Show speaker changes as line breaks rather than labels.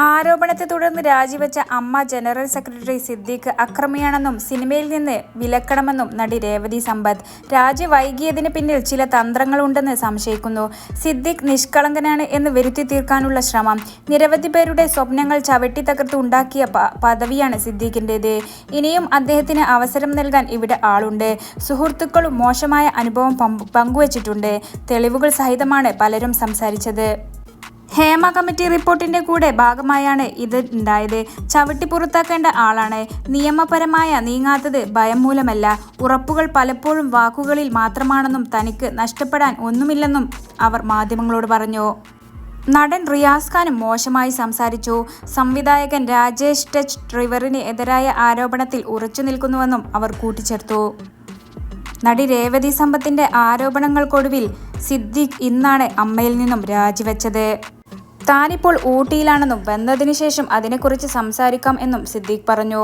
ആരോപണത്തെ തുടർന്ന് രാജിവെച്ച അമ്മ ജനറൽ സെക്രട്ടറി സിദ്ദീഖ് അക്രമിയാണെന്നും സിനിമയിൽ നിന്ന് വിലക്കണമെന്നും നടി രേവതി സമ്പത്ത്. രാജി വൈകിയതിന് പിന്നിൽ ചില തന്ത്രങ്ങളുണ്ടെന്ന് സംശയിക്കുന്നു. സിദ്ദീഖ് നിഷ്കളങ്കനാണ് എന്ന് വരുത്തി തീർക്കാനുള്ള ശ്രമം. നിരവധി പേരുടെ സ്വപ്നങ്ങൾ ചവിട്ടി തകർത്ത് ഉണ്ടാക്കിയ പദവിയാണ് സിദ്ദീഖിന്റെത്. ഇനിയും അദ്ദേഹത്തിന് അവസരം നൽകാൻ ഇവിടെ ആളുണ്ട്. സുഹൃത്തുക്കളും മോശമായ അനുഭവം പങ്കു- പങ്കുവച്ചിട്ടുണ്ട്. തെളിവുകൾ സഹിതമാണ് പലരും സംസാരിച്ചത്. ഹേമ കമ്മിറ്റി റിപ്പോർട്ടിന്റെ കൂടെ ഭാഗമായാണ് ഇത് ഉണ്ടായത്. ചവിട്ടി പുറത്താക്കേണ്ട ആളാണ്. നിയമപരമായ നീങ്ങാത്തത് ഭയം മൂലമല്ല. ഉറപ്പുകൾ പലപ്പോഴും വാക്കുകളിൽ മാത്രമാണെന്നും തനിക്ക് നഷ്ടപ്പെടാൻ ഒന്നുമില്ലെന്നും അവർ മാധ്യമങ്ങളോട് പറഞ്ഞു. നടൻ റിയാസ് ഖാനും മോശമായി സംസാരിച്ചു. സംവിധായകൻ രാജേഷ് ടച്ച് ഡ്രൈവറിന് എതിരായ ആരോപണത്തിൽ ഉറച്ചു നിൽക്കുന്നുവെന്നും അവർ കൂട്ടിച്ചേർത്തു. നടി രേവതി സമ്പത്തിന്റെ ആരോപണങ്ങൾക്കൊടുവിൽ സിദ്ദിഖ് ഇന്നാണ് അമ്മയിൽ നിന്നും രാജിവെച്ചത്. താനിപ്പോൾ ഊട്ടിയിലാണെന്നും വന്നതിനു ശേഷം അതിനെക്കുറിച്ച് സംസാരിക്കാം എന്നും സിദ്ദീഖ് പറഞ്ഞു.